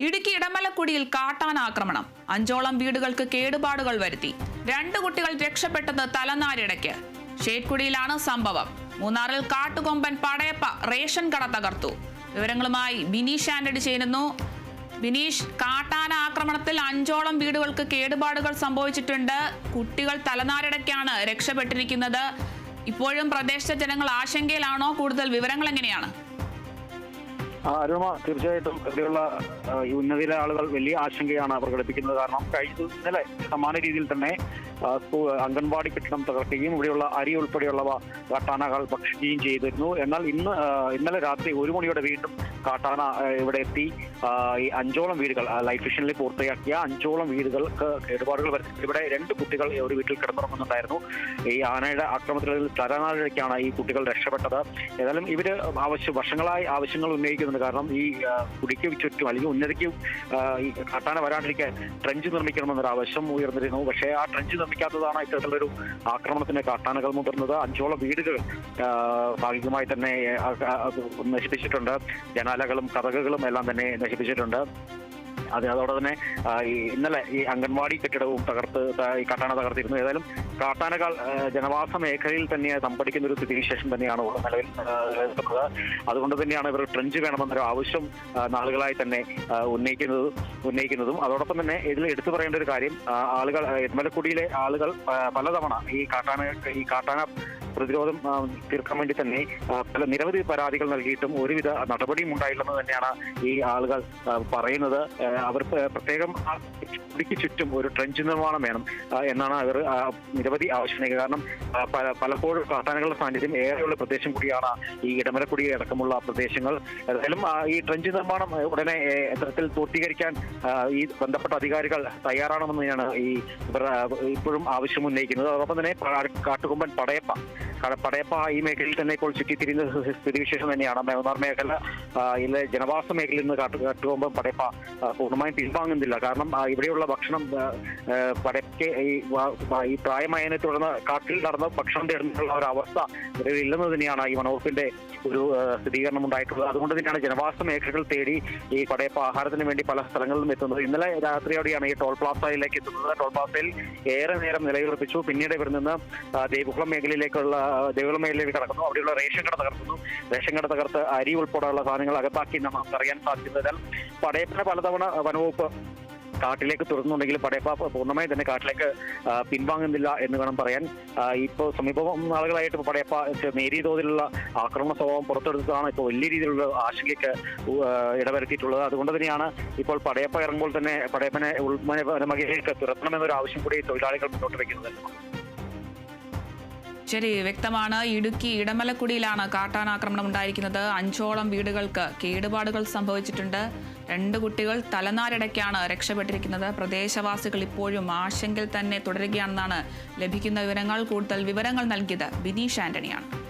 ഇടുക്കി ഇടമലക്കുടിയിൽ കാട്ടാനാക്രമണം അഞ്ചോളം വീടുകൾക്ക് കേടുപാടുകൾ വരുത്തി. രണ്ട് കുട്ടികൾ രക്ഷപ്പെട്ടത് തലനാരിടയ്ക്ക്. ഷേറ്റ്കുടിയിലാണ് സംഭവം. മൂന്നാറിൽ കാട്ടുകൊമ്പൻ പടയപ്പ റേഷൻ കട തകർത്തു. വിവരങ്ങളുമായി ബിനീഷ് ആന്റണി ചേരുന്നു. ബിനീഷ് കാട്ടാന ആക്രമണത്തിൽ അഞ്ചോളം വീടുകൾക്ക് കേടുപാടുകൾ സംഭവിച്ചിട്ടുണ്ട്. കുട്ടികൾ തലനാരിടയ്ക്കാണ് രക്ഷപ്പെട്ടിരിക്കുന്നത്. ഇപ്പോഴും പ്രദേശത്തെ ജനങ്ങൾ ആശങ്കയിലാണോ? കൂടുതൽ വിവരങ്ങൾ എങ്ങനെയാണ്? ആ, അരുമ തീർച്ചയായിട്ടും ഇവിടെയുള്ള ഈ ഉന്നതിയിലെ ആളുകൾ വലിയ ആശങ്കയാണ് പ്രകടിപ്പിക്കുന്നത്. കാരണം കഴിഞ്ഞ ഇന്നലെ സമാന രീതിയിൽ തന്നെ അംഗൻവാടി കെട്ടിടം തകർക്കുകയും ഇവിടെയുള്ള അരി ഉൾപ്പെടെയുള്ളവ കാട്ടാനകൾ ഭക്ഷിക്കുകയും ചെയ്തിരുന്നു. എന്നാൽ ഇന്ന് ഇന്നലെ രാത്രി ഒരു മണിയോടെ വീണ്ടും കാട്ടാന ഇവിടെ എത്തി. ഈ അഞ്ചോളം വീടുകൾ ലൈഫ് മിഷനിൽ പൂർത്തിയാക്കിയ അഞ്ചോളം വീടുകൾക്ക് കേടുപാടുകൾ വരുത്തി. ഇവിടെ രണ്ട് കുട്ടികൾ ഒരു വീട്ടിൽ കിടന്നുറങ്ങുന്നുണ്ടായിരുന്നു. ഈ ആനയുടെ ആക്രമത്തിൽ തലനാഴിലേക്കാണ് ഈ കുട്ടികൾ രക്ഷപ്പെട്ടത്. ഏതായാലും ഇവർ ആവശ്യം വർഷങ്ങളായി ആവശ്യങ്ങൾ ഉന്നയിക്കുന്നുണ്ട് കാരണം ഈ കുടിക്ക് ചുറ്റും അല്ലെങ്കിൽ ഉന്നതിക്ക് ആ, ഈ കാട്ടാന വരാണ്ടിരിക്കാൻ ട്രഞ്ച് നിർമ്മിക്കണമെന്നൊരു ആവശ്യം ഉയർന്നിരുന്നു. പക്ഷേ ആ ട്രഞ്ച് നിർമ്മിക്കാത്തതാണ് ഇത്തരത്തിലൊരു ആക്രമണത്തിന് കാട്ടാനകൾ മുതിർന്നത്. അഞ്ചോളം വീടുകൾ ഭാഗികമായി തന്നെ നശിപ്പിച്ചിട്ടുണ്ട്. ജനാലകളും കഥകളും എല്ലാം തന്നെ നശിപ്പിച്ചിട്ടുണ്ട്. അത് അതോടെ തന്നെ ഇന്നലെ ഈ അംഗൻവാടി കെട്ടിടവും തകർത്ത് ഈ കാട്ടാന തകർത്തിരുന്നു. ഏതായാലും കാട്ടാനകൾ ജനവാസ മേഖലയിൽ തന്നെ സംഭടിക്കുന്ന ഒരു സ്ഥിതിവിശേഷം തന്നെയാണ് നിലവിൽ അതുകൊണ്ട് തന്നെയാണ് ഇവർ ട്രെഞ്ച് വേണമെന്നൊരു ആവശ്യം നാളുകളായി തന്നെ ഉന്നയിക്കുന്നത്. ഉന്നയിക്കുന്നതും. അതോടൊപ്പം തന്നെ ഇതിൽ എടുത്തു പറയേണ്ട ഒരു കാര്യം ആളുകൾ എരുമലക്കുടിയിലെ ആളുകൾ പലതവണ ഈ കാട്ടാന ഈ കാട്ടാന പ്രതിരോധം തീർക്കാൻ വേണ്ടി തന്നെ പല നിരവധി പരാതികൾ നൽകിയിട്ടും ഒരുവിധ നടപടിയും ഉണ്ടായില്ലെന്ന് തന്നെയാണ് ഈ ആളുകൾ പറയുന്നത്. അവർ പ്രത്യേകം കുടിക്ക് ചുറ്റും ഒരു ട്രെഞ്ച് നിർമ്മാണം വേണം എന്നാണ് അവർ നിരവധി ആവശ്യപ്പെടുന്നത് കാരണം പലപ്പോഴും കാട്ടാനകളുടെ സാന്നിധ്യം ഏറെയുള്ള പ്രദേശം കൂടിയാണ് ഈ ഇടമലക്കുടി അടക്കമുള്ള പ്രദേശങ്ങൾ. ഏതായാലും ഈ ട്രെഞ്ച് നിർമ്മാണം ഉടനെ ഏ, എത്തരത്തിൽ പൂർത്തീകരിക്കാൻ ഈ ബന്ധപ്പെട്ട അധികാരികൾ തയ്യാറാണെന്ന് തന്നെയാണ് ഈ ഇപ്പോഴും ആവശ്യം ഉന്നയിക്കുന്നത്. അതോടൊപ്പം തന്നെ കാട്ടുകൊമ്പൻ പടയപ്പ കട- പടയപ്പ ഈ മേഖലയിൽ തന്നെ ഇപ്പോൾ ചുറ്റിത്തിരിയുന്ന സ്ഥ- സ്ഥിതിവിശേഷം തന്നെയാണ്. മൂന്നാർ മേഖല ഇതിലെ ജനവാസ മേഖലയിൽ നിന്ന് കാട്ടു കാട്ടുകൊമ്പൻ പടയപ്പ പൂർണമായും പിൻവാങ്ങുന്നില്ല. കാരണം ഇവിടെയുള്ള ഭക്ഷണം പടയ്ക്ക് ഈ പ്രായമായതിനെ തുടർന്ന് കാട്ടിൽ നടന്ന് ഭക്ഷണം തേടുന്നുള്ള ഒരു അവസ്ഥ ഇല്ലെന്ന് തന്നെയാണ് ഈ വനവകുപ്പിന്റെ ഒരു സ്ഥിരീകരണം ഉണ്ടായിട്ടുള്ളത്. അതുകൊണ്ട് തന്നെയാണ് ജനവാസ മേഖലകൾ തേടി ഈ പടയപ്പ ആഹാരത്തിന് വേണ്ടി പല സ്ഥലങ്ങളിലും എത്തുന്നത്. ഇന്നലെ രാത്രിയോടെയാണ് ഈ ടോൾ പ്ലാസയിലേക്ക് എത്തുന്നത്. ടോൾ പ്ലാസയിൽ ഏറെ നേരം നിലയുറപ്പിച്ചു. പിന്നീട് ഇവർ നിന്ന് ദേവികുളം മേഖലയിലേക്കുള്ള മേഖലയിലേക്ക് കടക്കുന്നു. അവിടെയുള്ള റേഷൻ കട തകർക്കുന്നു. റേഷൻ കട തകർത്ത് അരി ഉൾപ്പെടെയുള്ള സാധനങ്ങൾ അകത്താക്കി നമുക്ക് അറിയാൻ സാധിക്കുന്നത് പടയപ്പിനെ പലതവണ വനവകുപ്പ് കാട്ടിലേക്ക് തുറന്നുണ്ടെങ്കിൽ പടയപ്പ പൂർണമായി തന്നെ കാട്ടിലേക്ക് പിൻവാങ്ങുന്നില്ല എന്ന് വേണം പറയാൻ. ഇപ്പോൾ സമീപ നാളുകളായിട്ട് പടയപ്പ നേരിയ തോതിലുള്ള ആക്രമണ സ്വഭാവം പുറത്തെടുത്തതാണ് ഇപ്പോൾ വലിയ രീതിയിലുള്ള ആശങ്കയ്ക്ക് ഇടവരുത്തിയിട്ടുള്ളത്. അതുകൊണ്ട് തന്നെയാണ് ഇപ്പോൾ പടയപ്പ ഇറങ്ങുമ്പോൾ തന്നെ പടയപ്പനെ ഉൾമനമകയിലേക്ക് തുറത്തണമെന്നൊരു ആവശ്യം കൂടി തൊഴിലാളികൾ മുന്നോട്ട് വയ്ക്കുന്നത്. ശരി വ്യക്തമാണ്. ഇടുക്കി ഇടമലക്കുടിയിലാണ് കാട്ടാനാക്രമണം ഉണ്ടായിരിക്കുന്നത്. അഞ്ചോളം വീടുകൾക്ക് കേടുപാടുകൾ സംഭവിച്ചിട്ടുണ്ട്. രണ്ട് കുട്ടികൾ തലനാരിടയ്ക്കാണ് രക്ഷപ്പെട്ടിരിക്കുന്നത്. പ്രദേശവാസികൾ ഇപ്പോഴും ആശങ്കയിൽ തന്നെ തുടരുകയാണെന്നാണ് ലഭിക്കുന്ന വിവരങ്ങൾ. കൂടുതൽ വിവരങ്ങൾ നൽകിയത് ബിനീഷ് ആന്റണിയാണ്.